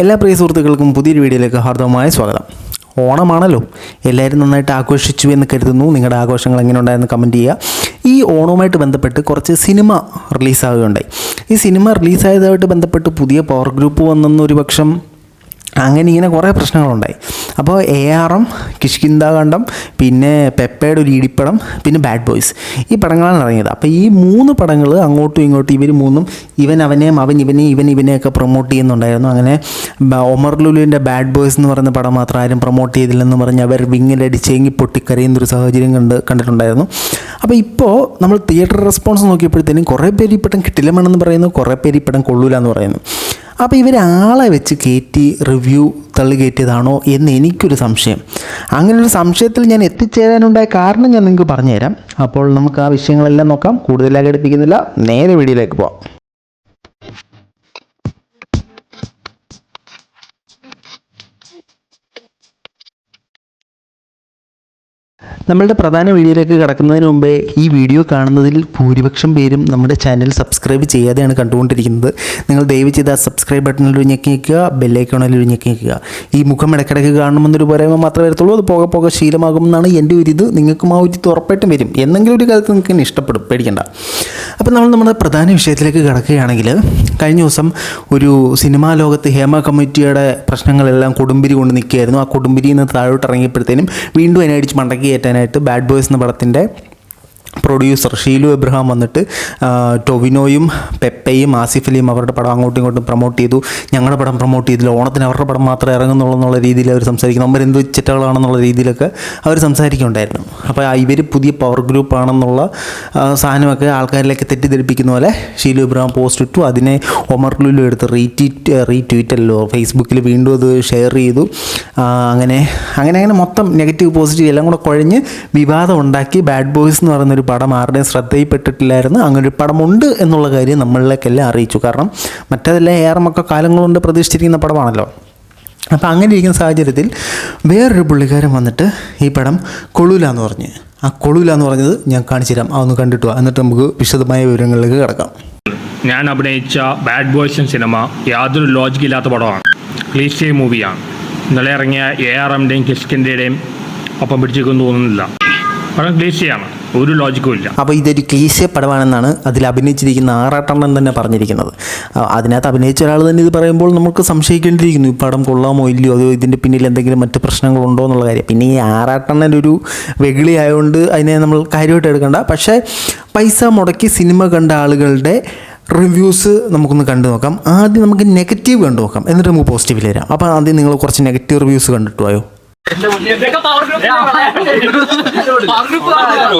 എല്ലാ പ്രിയ സുഹൃത്തുക്കൾക്കും പുതിയൊരു വീഡിയോയിലേക്ക് ഹാർദവമായ സ്വാഗതം. ഓണമാണല്ലോ. എല്ലാവരും നന്നായിട്ട് ആഘോഷിച്ചു എന്ന് കരുതുന്നു. നിങ്ങളുടെ ആഘോഷങ്ങൾ എങ്ങനെ ഉണ്ടായെന്ന് കമന്റ് ചെയ്യുക. ഈ ഓണവുമായിട്ട് ബന്ധപ്പെട്ട് കുറച്ച് സിനിമ റിലീസാവുകയുണ്ടായി ഈ സിനിമ റിലീസായതുമായിട്ട് ബന്ധപ്പെട്ട് പുതിയ പവർ ഗ്രൂപ്പ് വന്നെന്നൊരു പക്ഷം അങ്ങനെ ഇങ്ങനെ കുറേ പ്രശ്നങ്ങളുണ്ടായി. അപ്പോൾ എ ആർ എം കിഷ്കിന്താകണ്ഡം പിന്നെ പെപ്പയുടെ ഒരു ഇടിപ്പടം പിന്നെ ബാഡ് ബോയ്സ് ഈ പടങ്ങളാണ് ഇറങ്ങിയത്. അപ്പോൾ ഈ മൂന്ന് പടങ്ങൾ അങ്ങോട്ടും ഇങ്ങോട്ടും ഇവർ മൂന്നും ഇവൻ അവനെയും അവൻ ഇവനെയും ഇവൻ ഇവനെയൊക്കെ പ്രൊമോട്ട് ചെയ്യുന്നുണ്ടായിരുന്നു. അങ്ങനെ ഒമർ ലുലുവിന്റെ ബാഡ് ബോയ്സ് എന്ന് പറയുന്ന പടം മാത്രം ആരും പ്രൊമോട്ട് ചെയ്തില്ലെന്ന് പറഞ്ഞ് അവർ വിങ്ങിലടിച്ചെങ്കി പൊട്ടിക്കരയുന്നൊരു സാഹചര്യം കണ്ട് കണ്ടിട്ടുണ്ടായിരുന്നു. അപ്പോൾ ഇപ്പോൾ നമ്മൾ തിയേറ്റർ റെസ്പോൺസ് നോക്കിയപ്പോഴത്തേനും കുറേ പേര് പടം കിട്ടില്ലമെന്ന് പറയുന്നു കുറേ പേര് ഈ പടം എന്ന് പറയുന്നു. അപ്പോൾ ഇവരാളെ വെച്ച് കയറ്റി റിവ്യൂ തള്ളി കയറ്റിയതാണോ എന്ന് എനിക്കൊരു സംശയം. അങ്ങനെ ഒരു സംശയത്തിൽ ഞാൻ എത്തിച്ചേരാനുണ്ടായ കാരണം ഞാൻ നിങ്ങൾക്ക് പറഞ്ഞുതരാം. അപ്പോൾ നമുക്ക് ആ വിഷയങ്ങളെല്ലാം നോക്കാം. കൂടുതലായി ഘടിപ്പിക്കുന്നില്ല നേരെ വീഡിയോയിലേക്ക് പോവാം. നമ്മളുടെ പ്രധാന വീഡിയോയിലേക്ക് കടക്കുന്നതിന് മുമ്പേ ഈ വീഡിയോ കാണുന്നതിൽ ഭൂരിപക്ഷം പേരും നമ്മുടെ ചാനൽ സബ്സ്ക്രൈബ് ചെയ്യാതെയാണ് കണ്ടുകൊണ്ടിരിക്കുന്നത്. നിങ്ങൾ ദയവ് ചെയ്ത് ആ സബ്സ്ക്രൈബ് ബട്ടണിൽ ഒരു ഞെക്കി നിൽക്കുക ബെല്ലൈക്കോണിൽ ഒരു ഞെക്കി ഈ മുഖം ഇടയ്ക്കിടയ്ക്ക് കാണുമെന്നൊരു പോരായ്മ മാത്രമേ വരത്തുള്ളൂ. അത് പോകെ പോകെ ശീലമാകുമെന്നാണ് എന്റെ ഒരു ഇത്. നിങ്ങൾക്കും ആ ഒരു ഉറപ്പായിട്ടും വരും. എന്തെങ്കിലും ഒരു കാലത്ത് നിങ്ങൾക്ക് ഇഷ്ടപ്പെടും. പേടിക്കണ്ട. അപ്പോൾ നമ്മൾ നമ്മുടെ പ്രധാന വിഷയത്തിലേക്ക് കിടക്കുകയാണെങ്കിൽ കഴിഞ്ഞ ദിവസം ഒരു സിനിമാ ലോകത്ത് ഹേമ കമ്മിറ്റിയുടെ പ്രശ്നങ്ങളെല്ലാം കൊടുമ്പിരി കൊണ്ട് നിൽക്കുകയായിരുന്നു. ആ കൊടുമ്പിരിയിൽ നിന്ന് താഴോട്ട് ഇറങ്ങിയപ്പോഴത്തേനും വീണ്ടും അതിനെ അടിച്ച് മണ്ടക്കി കയറ്റാനായിട്ട് ബാഡ് ബോയ്സ് എന്ന പടത്തിന്റെ പ്രൊഡ്യൂസർ ഷീലു എബ്രഹാം വന്നിട്ട് ടൊവിനോയും പെപ്പയും ആസിഫ് അലിയും അവരുടെ പടം അങ്ങോട്ടും ഇങ്ങോട്ടും പ്രൊമോട്ട് ചെയ്തു. ഞങ്ങളുടെ പടം പ്രൊമോട്ട് ചെയ്തില്ല. ഓണത്തിന് അവരുടെ പടം മാത്രമേ ഇറങ്ങുന്നുള്ളൂ എന്നുള്ള രീതിയിൽ അവർ സംസാരിക്കുന്നു. അവർ എന്ത് ചിറ്റകളാണെന്നുള്ള രീതിയിലൊക്കെ അവർ സംസാരിക്കുന്നുണ്ടായിരുന്നു. അപ്പോൾ ഇവർ പുതിയ പവർ ഗ്രൂപ്പ് ആണെന്നുള്ള ആ, സാധനമൊക്കെ ആൾക്കാരിലേക്ക് തെറ്റിദ്ധരിപ്പിക്കുന്ന പോലെ ഷീലു എബ്രഹാം പോസ്റ്റ് ഇട്ടു. അതിനെ ഒമർ ലുലു എടുത്ത് റീട്വീറ്റ് റീട്വീറ്റല്ലോ ഫേസ്ബുക്കിൽ വീണ്ടും അത് ഷെയർ ചെയ്തു. അങ്ങനെ അങ്ങനെ അങ്ങനെ മൊത്തം നെഗറ്റീവ് പോസിറ്റീവ് എല്ലാം കൂടെ കുഴഞ്ഞ് വിവാദം ഉണ്ടാക്കി. ബാഡ് ബോയ്സ് എന്ന് പറയുന്നൊരു ആരുടെയും ശ്രദ്ധയിൽപ്പെട്ടിട്ടില്ലായിരുന്നു. അങ്ങനൊരു പടമുണ്ട് എന്നുള്ള കാര്യം നമ്മളിലേക്കെല്ലാം അറിയിച്ചു. കാരണം മറ്റേതെല്ലാം ഏറമൊക്കെ കാലങ്ങൾ കൊണ്ട് പ്രതീക്ഷിച്ചിരിക്കുന്ന പടമാണല്ലോ. അപ്പോൾ അങ്ങനെ ഇരിക്കുന്ന സാഹചര്യത്തിൽ വേറൊരു പുള്ളിക്കാരൻ വന്നിട്ട് ഈ പടം കൊളൂല എന്ന് പറഞ്ഞ്. ആ കൊളൂല എന്ന് പറഞ്ഞത് ഞാൻ കാണിച്ചു തരാം. അതൊന്ന് കണ്ടിട്ട് എന്നിട്ട് നമുക്ക് വിശദമായ വിവരങ്ങളിലേക്ക് കിടക്കാം. ഞാൻ അഭിനയിച്ച ബാഡ് ബോയ്സ് സിനിമ യാതൊരു ലോജിക് ഇല്ലാത്ത പടമാണ്. ക്ലീഷേ മൂവിയാണ്. ഇന്നലെ ഇറങ്ങിയ എ ആർ എമ്മിന്റെയും കിസ്കിന്റെയും ഒപ്പം പിടിച്ചേക്കൊന്നും തോന്നുന്നില്ല. പടം ക്ലീശയാണ്. ഒരു ലോജിക്കും ഇല്ല. അപ്പോൾ ഇതൊരു ക്ലീശ പടമാണെന്നാണ് അതിൽ അഭിനയിച്ചിരിക്കുന്ന ആറാട്ടെണ്ണം തന്നെ പറഞ്ഞിരിക്കുന്നത്. അതിനകത്ത് അഭിനയിച്ച ഒരാൾ തന്നെ ഇത് പറയുമ്പോൾ നമുക്ക് സംശയിക്കേണ്ടിയിരിക്കുന്നു ഈ പടം കൊള്ളാമോ ഇല്ലയോ അതോ ഇതിന്റെ പിന്നിൽ എന്തെങ്കിലും മറ്റ് പ്രശ്നങ്ങളുണ്ടോ എന്നുള്ള കാര്യം. പിന്നെ ഈ ആറാട്ടെണ്ണൻ ഒരു വെകിളി ആയതുകൊണ്ട് അതിനെ നമ്മൾ കാര്യമായിട്ട് എടുക്കണ്ട. പക്ഷേ പൈസ മുടക്കി സിനിമ കണ്ട ആളുകളുടെ റിവ്യൂസ് നമുക്കൊന്ന് കണ്ടു നോക്കാം. ആദ്യം നമുക്ക് നെഗറ്റീവ് കണ്ടു നോക്കാം. എന്നിട്ട് നമുക്ക് പോസിറ്റീവിൽ വരാം. അപ്പോൾ ആദ്യം നിങ്ങൾ കുറച്ച് നെഗറ്റീവ് റിവ്യൂസ് കണ്ടിട്ട് പോയോ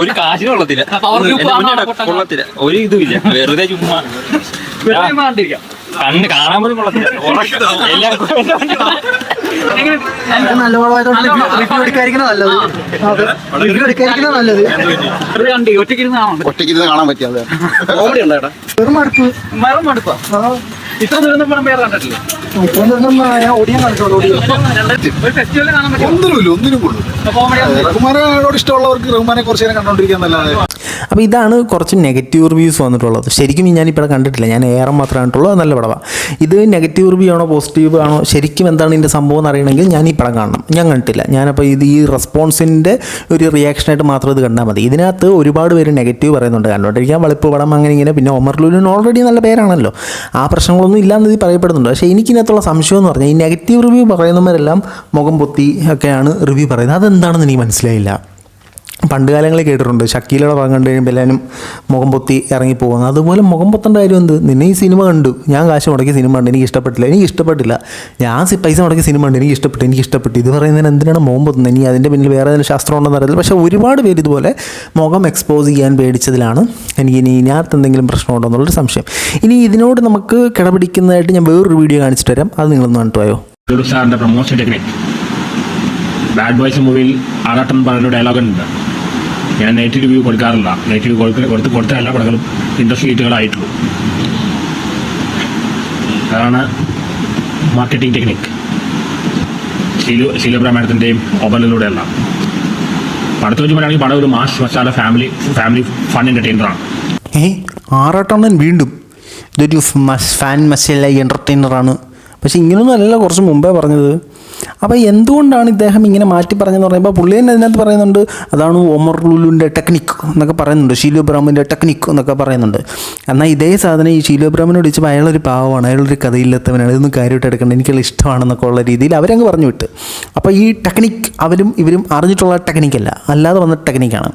ഒരു കാശിനും കൊള്ളത്തില്ല പവർ ഗ്രൂപ്പ് കൊള്ളത്തില്ല. ഒരു ഇതുമില്ല. വെറുതെ ചുമ്മാ. കണ്ണ് കാണാൻ പോലും കൊള്ളത്തില്ല. എല്ലാവർക്കും നല്ല നല്ലത്. ഒറ്റയ്ക്കിരുന്ന് കാണാൻ പറ്റിയത് വെറും മടുപ്പ്. മരം മടുപ്പാ. ഇത്ര ദൂരം പടം വേറെ കണ്ടിട്ടില്ല? ഒന്നിനുമില്ല ഒന്നിനും കൊള്ളു റഹ്മാനോട് ഇഷ്ടമുള്ളവർക്ക് റഹ്മാനെ കുറച്ച് നേരം കണ്ടോണ്ടിരിക്കാൻ നല്ലത് അപ്പോൾ ഇതാണ് കുറച്ച് നെഗറ്റീവ് റിവ്യൂസ് വന്നിട്ടുള്ളത്. ശരിക്കും ഞാനിപ്പോൾ കണ്ടിട്ടില്ല. ഞാൻ ഏറെ മാത്രമേ കണ്ടിട്ടുള്ളൂ. നല്ല പടമാണ് ഇത് നെഗറ്റീവ് റിവ്യൂ ആണോ പോസിറ്റീവ് ആണോ? ശരിക്കും എന്താണ് ഇതിന്റെ സംഭവം എന്ന് അറിയണമെങ്കിൽ ഞാൻ ഈ പടം കാണണം. ഞാൻ കണ്ടിട്ടില്ല. ഞാനപ്പോൾ ഇത് ഈ റെസ്പോൺസിന്റെ ഒരു റിയാക്ഷനായിട്ട് മാത്രം ഇത് കണ്ടാൽ മതി. ഇതിനകത്ത് ഒരുപാട് പേര് നെഗറ്റീവ് പറയുന്നുണ്ട്. കണ്ടോണ്ടിരിക്കാൻ വെളുപ്പ് പടം അങ്ങനെ ഇങ്ങനെ. പിന്നെ ഒമർ ലുലിന് ഓൾറെഡി നല്ല പേരാണല്ലോ. ആ പ്രശ്നങ്ങളൊന്നും ഇല്ലാന്ന് ഇത് പറയപ്പെടുന്നുണ്ട്. പക്ഷേ എനിക്കിനകത്തുള്ള സംശയം എന്ന് പറഞ്ഞാൽ ഈ നെഗറ്റീവ് റിവ്യൂ പറയുന്നവരെല്ലാം മുഖം പൊത്തി ഒക്കെയാണ് റിവ്യൂ പറയുന്നത്. അതെന്താണെന്ന് എനിക്ക് മനസ്സിലായില്ല. പണ്ട് കാലങ്ങളിൽ കേട്ടിട്ടുണ്ട്. ഷക്കീലയുടെ പടം കണ്ടു കഴിയുമ്പോൾ എല്ലാവരും മുഖം പൊത്തി ഇറങ്ങി പോകുന്നത് അതുപോലെ മുഖം പൊത്തേണ്ട കാര്യം എന്ത്? നിന്നെ ഈ സിനിമ കണ്ടു. ഞാൻ കാശ് മുടക്കി സിനിമ കണ്ടു. എനിക്ക് ഇഷ്ടപ്പെട്ടില്ല. എനിക്ക് ഇഷ്ടപ്പെട്ടില്ല. ഞാൻ പൈസ മുടക്കി സിനിമ കണ്ടു. എനിക്ക് ഇഷ്ടപ്പെട്ടു. എനിക്ക് ഇഷ്ടപ്പെട്ടു. ഇത് പറയുന്നതിന് എന്തിനാണ് മുഖം പൊത്തുന്നത്? ഇനി അതിന്റെ പിന്നിൽ വേറെ ഏതെങ്കിലും ശാസ്ത്രം ഉണ്ടെന്ന് അറിയില്ല പക്ഷേ ഒരുപാട് പേര് ഇതുപോലെ മുഖം എക്സ്പോസ് ചെയ്യാൻ പേടിച്ചതിലാണ്. എനിക്ക് ഇനി ഇതിനകത്ത് എന്തെങ്കിലും പ്രശ്നമുണ്ടോ എന്നുള്ളൊരു സംശയം. ഇനി ഇതിനോട് നമുക്ക് കിടപിടിക്കുന്നതായിട്ട് ഞാൻ വേറൊരു വീഡിയോ കാണിച്ചു തരാം. അത് നിങ്ങളൊന്ന് കണ്ടു പോയോ ഒരു സാറിന്റെ പ്രൊമോഷൻ ടെക്നിക് ബാഡ് ബോയ്സ് മൂവിയിൽ ആറാട്ടൻ പറഞ്ഞ ഡയലോഗ് ഉണ്ട്. ഞാൻ നെഗറ്റീവ് റിവ്യൂ കൊടുക്കാറില്ല. നെഗറ്റീവ് കൊടുക്ക കൊടുത്ത് കൊടുത്ത എല്ലാ പടങ്ങളും ഇൻഡസ്ട്രി ഹീറ്റുകളായിട്ടുള്ളൂ അതാണ് മാർക്കറ്റിംഗ് ടെക്നിക് ശീലു ശീലപ്ര മാഡത്തിന്റെയും ഒബലിലൂടെയല്ല. പടത്തെ വെച്ച് പറയുകയാണെങ്കിൽ പടം ഒരു mass masala family family fun എന്റർടൈനറാണ് ഏ ആറാട്ടണ്ണൻ വീണ്ടും ഇതൊരു ഫാൻ മസാല എന്റർടൈനറാണ് പക്ഷേ ഇങ്ങനെയൊന്നും അല്ല കുറച്ച് മുമ്പേ പറഞ്ഞത്. അപ്പോൾ എന്തുകൊണ്ടാണ് ഇദ്ദേഹം ഇങ്ങനെ മാറ്റി പറഞ്ഞതെന്ന് പറയുമ്പോൾ പുള്ളി തന്നെ അതിനകത്ത് പറയുന്നുണ്ട് അതാണ് ഒമർ ലുലുവിന്റെ ടെക്നിക്ക് എന്നൊക്കെ പറയുന്നുണ്ട് ഷീലു ബ്രാഹ്മിന്റെ ടെക്നിക്ക് എന്നൊക്കെ പറയുന്നുണ്ട്. എന്നാൽ ഇതേ സാധനം ഈ ഷീലു ബ്രാഹ്മിനോട് ചോദിച്ചപ്പോൾ അയാളൊരു പാവമാണ് അയാളൊരു കഥയില്ലാത്തവനാണ് ഇതൊന്നും കാര്യമായിട്ട് എടുക്കേണ്ട എനിക്കുള്ള ഇഷ്ടമാണെന്നൊക്കെ ഉള്ള രീതിയിൽ അവരങ്ങ് പറഞ്ഞു വിട്ട്. അപ്പോൾ ഈ ടെക്നിക്ക് അവരും ഇവരും അറിഞ്ഞിട്ടുള്ള ടെക്നിക്കല്ല അല്ലാതെ വന്ന ടെക്നിക്കാണ്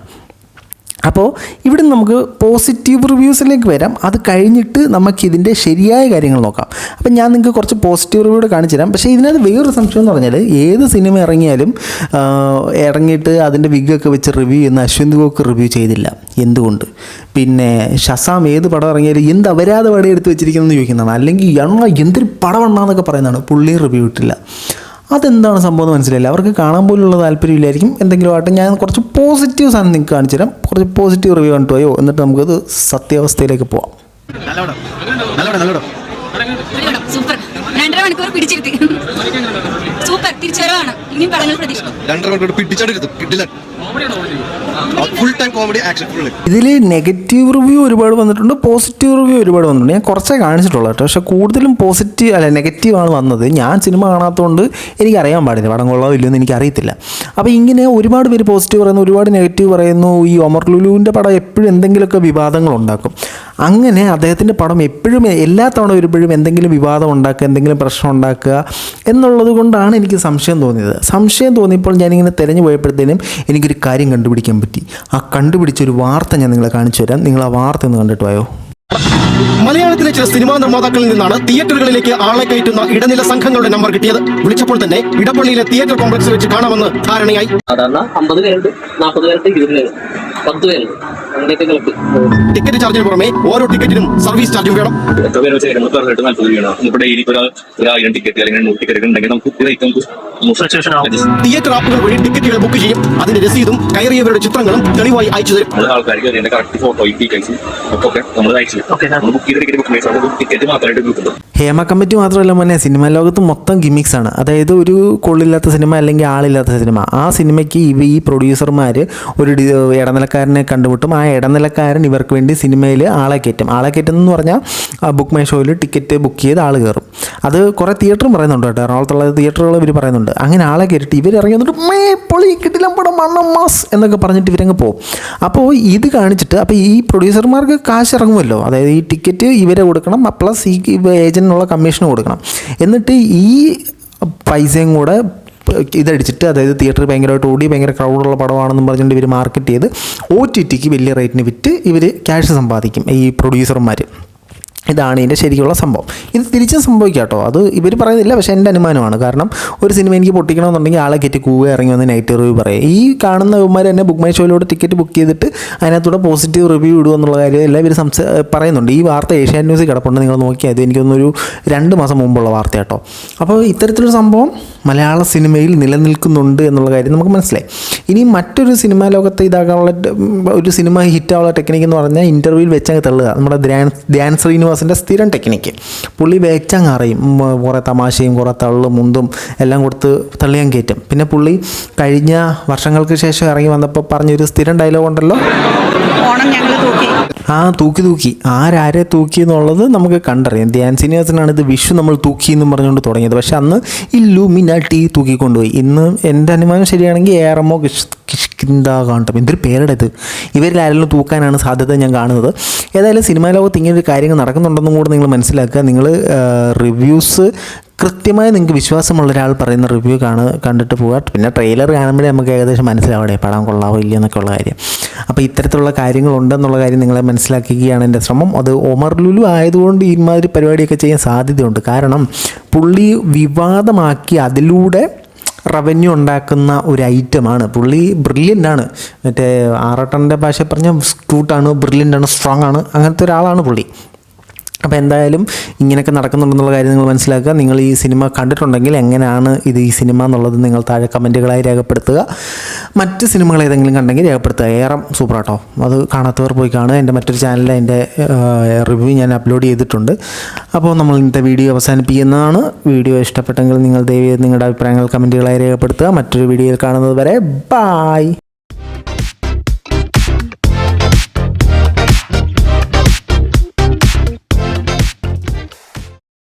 അപ്പോൾ ഇവിടെ നമുക്ക് പോസിറ്റീവ് റിവ്യൂസിലേക്ക് വരാം. അത് കഴിഞ്ഞിട്ട് നമുക്ക് ഇതിന്റെ ശരിയായ കാര്യങ്ങൾ നോക്കാം. അപ്പം ഞാൻ നിങ്ങൾക്ക് കുറച്ച് പോസിറ്റീവ് റിവ്യൂ കാണിച്ചു തരാം. പക്ഷേ ഇതിനകത്ത് വേറൊരു സംശയം എന്ന് പറഞ്ഞാൽ ഏത് സിനിമ ഇറങ്ങിയാലും ഇറങ്ങിയിട്ട് അതിന്റെ വിഗൊക്കെ വെച്ച് റിവ്യൂ ചെയ്യുന്ന അശ്വന്ത് ഗോക്ക് റിവ്യൂ ചെയ്തില്ല. എന്തുകൊണ്ട്? പിന്നെ ഷസാം ഏത് പടം ഇറങ്ങിയാലും എന്ത് അപരാധ പടം എടുത്ത് വെച്ചിരിക്കുന്നതെന്ന് ചോദിക്കുന്നതാണ്. അല്ലെങ്കിൽ എണ്ണ എന്തൊരു പടം ഉണ്ടാകുന്നൊക്കെ പറയുന്നതാണ്. പുള്ളി റിവ്യൂ ഇട്ടില്ല. അതെന്താണ് സംഭവം എന്ന് മനസ്സിലായില്ല. അവർക്ക് കാണാൻ പോലുള്ള താല്പര്യമില്ലായിരിക്കും എന്തെങ്കിലും ആട്ടെ ഞാൻ കുറച്ച് പോസിറ്റീവ് സാധനം നിങ്ങൾക്ക് കാണിച്ചു തരാം. കുറച്ച് പോസിറ്റീവ് റിവ്യൂ കണ്ടു പോയോ? എന്നിട്ട് നമുക്കത് സത്യാവസ്ഥയിലേക്ക് പോവാം. സൂപ്പർ. രണ്ടര മണിക്കൂർ പിടിച്ചിരുത്തി. സൂപ്പർ. തിരിച്ചുവരവാണ്. ഇനിയും പടങ്ങൾ പ്രതീക്ഷിക്കും. രണ്ടര മണിക്കൂർ പിടിച്ചെടുത്തു കിട്ടില്ല. Full time comedy action full ഇതിൽ നെഗറ്റീവ് റിവ്യൂ ഒരുപാട് വന്നിട്ടുണ്ട്. പോസിറ്റീവ് റിവ്യൂ ഒരുപാട് വന്നിട്ടുണ്ട്. ഞാൻ കുറച്ചേ കാണിച്ചിട്ടുള്ളൂ കേട്ടോ. പക്ഷേ കൂടുതലും പോസിറ്റീവ് അല്ല നെഗറ്റീവ് ആണ് വന്നത്. ഞാൻ സിനിമ കാണാത്തതുകൊണ്ട് എനിക്ക് അറിയാൻ പാടില്ല. പടം കൊള്ളാമോ ഇല്ലെന്ന് എനിക്കറിയത്തില്ല. എനിക്ക് അറിയത്തില്ല അപ്പോൾ ഇങ്ങനെ ഒരുപാട് പേര് പോസിറ്റീവ് പറയുന്നു ഒരുപാട് നെഗറ്റീവ് പറയുന്നു. ഈ ഒമർ ലുലുവിന്റെ പടം എപ്പോഴും എന്തെങ്കിലുമൊക്കെ വിവാദങ്ങൾ ഉണ്ടാക്കും. അങ്ങനെ അദ്ദേഹത്തിന്റെ പടം എപ്പോഴും എല്ലാ തവണ വരുമ്പോഴും എന്തെങ്കിലും വിവാദം ഉണ്ടാക്കുക എന്തെങ്കിലും പ്രശ്നം ഉണ്ടാക്കുക എന്നുള്ളത് കൊണ്ടാണ് എനിക്ക് സംശയം തോന്നിയത്. സംശയം തോന്നിയപ്പോൾ ഞാനിങ്ങനെ തിരഞ്ഞു പോയപ്പോഴത്തേനും എനിക്കൊരു കാര്യം കണ്ടുപിടിക്കാൻ പറ്റി. ആ കണ്ടുപിടിച്ചൊരു വാർത്ത ഞാൻ നിങ്ങളെ കാണിച്ചു തരാം. നിങ്ങൾ ആ വാർത്ത ഒന്ന് കണ്ടിട്ട് പോയോ മലയാളത്തിലെ ചില സിനിമാ നിർമ്മാതാക്കളിൽ നിന്നാണ് തിയേറ്ററുകളിലേക്ക് ആളെ കയറ്റുന്ന ഇടനില സംഘങ്ങളുടെ നമ്പർ കിട്ടിയത്. വിളിച്ചപ്പോൾ തന്നെ ഇടപ്പള്ളിയിലെ തിയേറ്റർ കോംപ്ലക്സ് വെച്ച് കാണാമെന്ന് ധാരണയായി. സാധാരണ അമ്പത് പേരുണ്ട് നാൽപ്പത് പേരുണ്ട് ഇരുപത് പേരുണ്ട് പത്ത് പേരുണ്ട്. ടിക്കറ്റ് ചാർജിന് പുറമെ ഓരോ ടിക്കറ്റിനും സർവീസ് ചാർജും വേണം. എത്ര പേര് നാൽപ്പത് രൂപയാണ് ഒരു ടിക്കറ്റ് അല്ലെങ്കിൽ നൂറ് ടിക്കറ്റ് ഉണ്ടെങ്കിൽ നമുക്ക് റേറ്റ് തിയേറ്റർ ആപ്പുകൾ വഴി ടിക്കറ്റുകൾ ബുക്ക് ചെയ്യും. അതിന്റെ രസീതും കയറിയവരുടെ ചിത്രങ്ങളും തെളിവായി അയച്ചു തരും. നമ്മൾ ആൾക്കാർക്ക് അതിന്റെ കറക്റ്റ് ഫോട്ടോ ഡീറ്റെയിൽസ് ഒക്കെ നമ്മൾ അയച്ചു ബുക്ക് ചെയ്ത ടിക്കറ്റ് ബുക്ക് ടിക്കറ്റ് മാത്രമായിട്ട് ഹേമ കമ്മിറ്റി മാത്രമല്ല മോനെ സിനിമ ലോകത്ത് മൊത്തം ഗിമിക്സ് ആണ്. അതായത് ഒരു കൊള്ളില്ലാത്ത സിനിമ അല്ലെങ്കിൽ ആളില്ലാത്ത സിനിമ. ആ സിനിമയ്ക്ക് ഈ പ്രൊഡ്യൂസർമാർ ഒരു ഇടനിലക്കാരനെ കണ്ടുമുട്ടും. ആ ഇടനിലക്കാരൻ ഇവർക്ക് വേണ്ടി സിനിമയിൽ ആളെ കയറ്റും. ആളെ കയറ്റം എന്ന് പറഞ്ഞാൽ ബുക്ക് മൈ ഷോയിൽ ടിക്കറ്റ് ബുക്ക് ചെയ്ത് ആൾ കയറും. അത് കുറേ തിയേറ്ററും പറയുന്നുണ്ട് കേട്ടോ. എറണാകുളത്തുള്ള തിയേറ്ററുകൾ ഇവർ പറയുന്നുണ്ട്. അങ്ങനെ ആളെ കയറ്റിട്ട് ഇവർ ഇറങ്ങി വന്നിട്ട് മേ പൊളി കിട്ടില്ല പടം മണ്ണം മാസ് എന്നൊക്കെ പറഞ്ഞിട്ട് ഇവരങ്ങ് പോകും അപ്പോൾ ഇത് കാണിച്ചിട്ട് അപ്പോൾ ഈ പ്രൊഡ്യൂസർമാർക്ക് കാശ് ഇറങ്ങുമല്ലോ അതായത് ഈ ടിക്കറ്റ് ഇവരെ കൊടുക്കണം പ്ലസ് ഈ ഏജന്റിനുള്ള കമ്മീഷൻ കൊടുക്കണം. എന്നിട്ട് ഈ പൈസയും കൂടെ ഇതടിച്ചിട്ട് അതായത് തിയേറ്ററിൽ ഭയങ്കരമായിട്ട് ഓടി ഭയങ്കര ക്രൗഡുള്ള പടമാണെന്നും പറഞ്ഞുകൊണ്ട് ഇവർ മാർക്കറ്റ് ചെയ്ത് ഒ ടി ടിക്ക് വലിയ റേറ്റിന് വിറ്റ് ഇവർ ക്യാഷ് സമ്പാദിക്കും ഈ പ്രൊഡ്യൂസർമാർ ഇതാണ് ഇതിന്റെ ശരിക്കുള്ള സംഭവം. ഇത് തിരിച്ചും സംഭവിക്കാം കേട്ടോ അത് ഇവർ പറയുന്നില്ല പക്ഷേ എന്റെ അനുമാനമാണ്. കാരണം ഒരു സിനിമ എനിക്ക് പൊട്ടിക്കണമെന്നുണ്ടെങ്കിൽ ആളെ കയറ്റി കൂവ ഇറങ്ങി വന്ന് നെഗറ്റീവ് റിവ്യൂ പറയും. ഈ കാണുന്ന ഇവന്മാർ തന്നെ ബുക്ക് മൈ ഷോയിലൂടെ ടിക്കറ്റ് ബുക്ക് ചെയ്തിട്ട് അതിനകത്തൂടെ പോസിറ്റീവ് റിവ്യൂ ഇടുക എന്നുള്ള കാര്യം എല്ലാം ഇവർ സംസാ പറയുന്നുണ്ട്. ഈ വാർത്ത ഏഷ്യാൻ ന്യൂസ് കിടപ്പുണ്ട്. നിങ്ങൾ നോക്കിയാൽ അത് എനിക്കൊന്നൊരു രണ്ട് മാസം മുമ്പുള്ള വാർത്ത കേട്ടോ അപ്പോൾ ഇത്തരത്തിലൊരു സംഭവം മലയാള സിനിമയിൽ നിലനിൽക്കുന്നുണ്ട് എന്നുള്ള കാര്യം നമുക്ക് മനസ്സിലായി. ഇനി മറ്റൊരു സിനിമാ ലോകത്തെ ഇതാക്കാനുള്ള ഒരു സിനിമ ഹിറ്റാവുള്ള ടെക്നിക്ക് എന്ന് പറഞ്ഞാൽ ഇന്റർവ്യൂവിൽ വെച്ചങ്ങ് തള്ളുക. നമ്മുടെ ധ്യാൻ ധ്യാൻ ശ്രീനിവാസിന്റെ സ്ഥിരം ടെക്നിക്ക് പുള്ളി വേച്ചങ്ങ് അറിയും കുറേ തമാശയും കുറേ തള്ളും മുന്തും എല്ലാം കൊടുത്ത് തള്ളിയാൻ കയറ്റും. പിന്നെ പുള്ളി കഴിഞ്ഞ വർഷങ്ങൾക്ക് ശേഷം ഇറങ്ങി വന്നപ്പോൾ പറഞ്ഞൊരു സ്ഥിരം ഡയലോഗ് ഉണ്ടല്ലോ? ഓണം ഞങ്ങൾ തൂക്കി. ആ തൂക്കി തൂക്കി. ആരാരെ തൂക്കി എന്നുള്ളത് നമുക്ക് കണ്ടറിയാം. ധ്യാൻ ശ്രീനിവാസനാണ് ഇത് വിഷു നമ്മൾ തൂക്കി എന്നും പറഞ്ഞുകൊണ്ട് തുടങ്ങിയത്. പക്ഷെ അന്ന് ഇല്ലുമിനാട്ടി തൂക്കിക്കൊണ്ടുപോയി. ഇന്ന് എന്റെ അനുമാനം ശരിയാണെങ്കിൽ എ ആർ എമ്മോ കിഷ്കിന്താ കാണും എന്തൊരു പേരുടെ ഇത് ഇവരിൽ ആരെങ്കിലും തൂക്കാനാണ് സാധ്യത ഞാൻ കാണുന്നത്. ഏതായാലും സിനിമാ ലോകത്ത് ഇങ്ങനൊരു കാര്യങ്ങൾ നടക്കുന്നുണ്ടെന്നും കൂടെ നിങ്ങൾ മനസ്സിലാക്കുക. നിങ്ങൾ റിവ്യൂസ് കൃത്യമായി നിങ്ങൾക്ക് വിശ്വാസമുള്ള ഒരാൾ പറയുന്ന റിവ്യൂ കാണുക കണ്ടിട്ട് പോവുക. പിന്നെ ട്രെയിലർ കാണുമ്പോഴേ നമുക്ക് ഏകദേശം മനസ്സിലാവണേ പടം കൊള്ളാവോ ഇല്ല എന്നൊക്കെ ഉള്ള കാര്യം. അപ്പോൾ ഇത്തരത്തിലുള്ള കാര്യങ്ങളുണ്ടെന്നുള്ള കാര്യം നിങ്ങളെ മനസ്സിലാക്കുകയാണ് എന്റെ ശ്രമം. അത് ഒമർ ലുലു ആയതുകൊണ്ട് ഇമാതിരി പരിപാടിയൊക്കെ ചെയ്യാൻ സാധ്യതയുണ്ട്. കാരണം പുള്ളി വിവാദമാക്കി അതിലൂടെ റവന്യൂ ഉണ്ടാക്കുന്ന ഒരു ഐറ്റമാണ് പുള്ളി ബ്രില്യന്റ് ആണ്. മറ്റേ ആറട്ടന്റെ ഭാഷ പറഞ്ഞാൽ സ്ക്രൂട്ടാണ് ബ്രില്യന്റ് ആണ് സ്ട്രോങ് ആണ്. അങ്ങനത്തെ ഒരാളാണ് പുള്ളി. അപ്പോൾ എന്തായാലും ഇങ്ങനെയൊക്കെ നടക്കുന്നുണ്ടെന്നുള്ള കാര്യം നിങ്ങൾ മനസ്സിലാക്കുക. നിങ്ങൾ ഈ സിനിമ കണ്ടിട്ടുണ്ടെങ്കിൽ എങ്ങനെയാണ് ഇത് ഈ സിനിമ എന്നുള്ളത് നിങ്ങൾ താഴെ കമന്റുകളായി രേഖപ്പെടുത്തുക. മറ്റ് സിനിമകൾ ഏതെങ്കിലും കണ്ടെങ്കിൽ രേഖപ്പെടുത്തുക. ഏറെ സൂപ്പറാട്ടോ അത് കാണാത്തവർ പോയി കാണുക. എന്റെ മറ്റൊരു ചാനലിൽ എന്റെ റിവ്യൂ ഞാൻ അപ്ലോഡ് ചെയ്തിട്ടുണ്ട്. അപ്പോൾ നമ്മൾ ഇന്നത്തെ വീഡിയോ അവസാനിപ്പിക്കുന്നതാണ്. വീഡിയോ ഇഷ്ടപ്പെട്ടെങ്കിൽ നിങ്ങൾ ദയവ് നിങ്ങളുടെ അഭിപ്രായങ്ങൾ കമന്റുകളായി രേഖപ്പെടുത്തുക. മറ്റൊരു വീഡിയോയിൽ കാണുന്നത് വരെ ബായ്